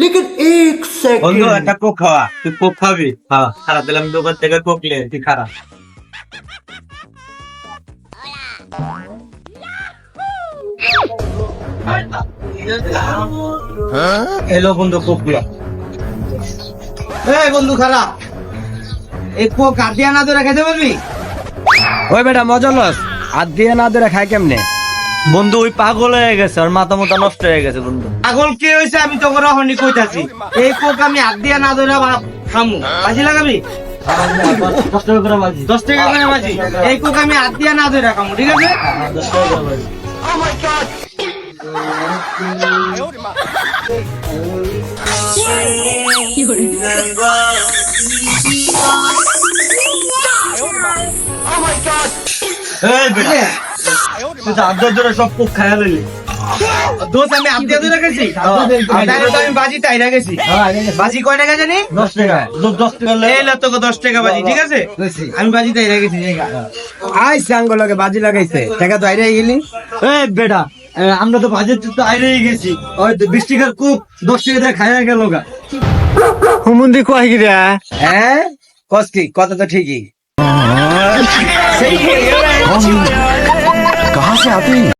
লেকিন এক সেকেন্ড বন্ধু একটা কোক খাওয়া। তুই কোক খাবি? হ্যাঁ খারাপ দিলাম দোকান থেকে কোক লে তুই খারাপ এলো বন্ধু কোকগুলা এই বন্ধু খারাপ এই কোক আর দিয়ে না ধরে খেতে পারবি? ওই বেটা মজা লস। আর দিয়ে না ধরে খায় কেমনে? বন্ধু ওই পাগল হয়ে গেছে ওর মাথা মাথা নষ্ট হয়ে গেছে বন্ধু। পাগল কে হয়েছে আমি তো রহনি কইতাছি। এই কোক আমি হাত দিয়া না ধরে খামু। বাজি লাগাবি? কষ্ট করে বাজি দশ টাকা করে বাজি। এই কোক আমি হাত দিয়া না ধরে খামু ঠিক আছে? দশ টাকা করে বাজি এই বেটা। তুই তো ধরে সব কোক খাইয়া লইলি। দোষ আমি ধরে তো আমি বাজি গেছি বাজি কয় টাকা জানি? দশ টাকা। দশ- টাকা। এই তোকে দশ টাকা বাজি ঠিক আছে? আমি বাজি তাইরা গেছি আই সাঙ্গ লগে বাজি লাগাইছে। টাকা তো আইরে গেলি। এই বেটা আমরা তো বাজেট তো আইরেই গেছি। ওই তো বিশ টাকার কোক দশ টাকা দিয়ে খাইয়া গেল গা। হুমুন্দি কয় গিরা হ্যাঁ কস কি? কথা তো ঠিকই। Nào,